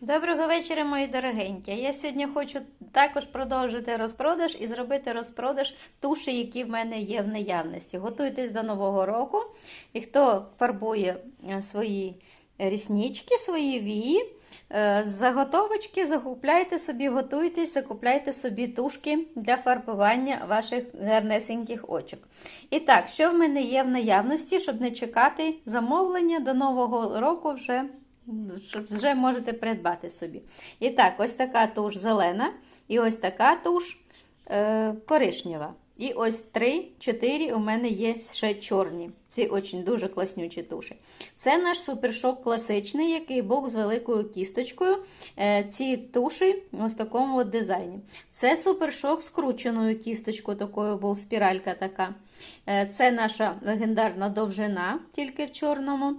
Доброго вечора, мої дорогенькі. Я сьогодні хочу також продовжити розпродаж і зробити розпродаж туші, які в мене є в наявності. Готуйтесь до Нового року. І хто фарбує е, свої ріснички, свої вії, е, заготовочки, закупляйте собі, готуйтесь, закупляйте собі тушки для фарбування ваших гарнесеньких очок. І так, що в мене є в наявності, щоб не чекати замовлення до Нового року вже вже можете придбати собі. І так, ось така туш зелена, і ось така туш е, коричнева. І ось 3-4 у мене є ще чорні. Ці очень дуже класнючі туші. Це наш супершок класичний, який був з великою кісточкою. Е, ці туші ось в такому от дизайні. Це супершок з крученою кісточкою, такою був спіралька така. Е, це наша легендарна довжина, тільки в чорному.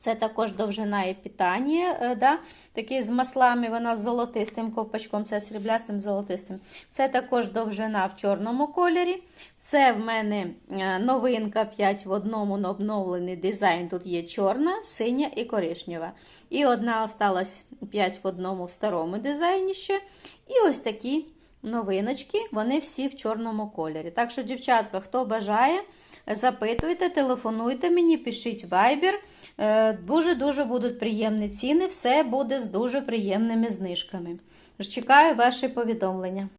Це також довжина і питання, е, да? такий з маслами, вона з золотистим ковпачком, це сріблястим золотистим. Це також довжина в чорному кольорі. Це в мене е, новинка 5 в одному обновлений дизайн. Тут є чорна, синя і коричнева. І одна осталась 5 в одному в старому дизайні ще. І ось такі новиночки, вони всі в чорному кольорі. Так що, дівчатка, хто бажає, запитуйте, телефонуйте мені, пишіть вайбер. Дуже-дуже будуть приємні ціни, все буде з дуже приємними знижками. Чекаю ваші повідомлення.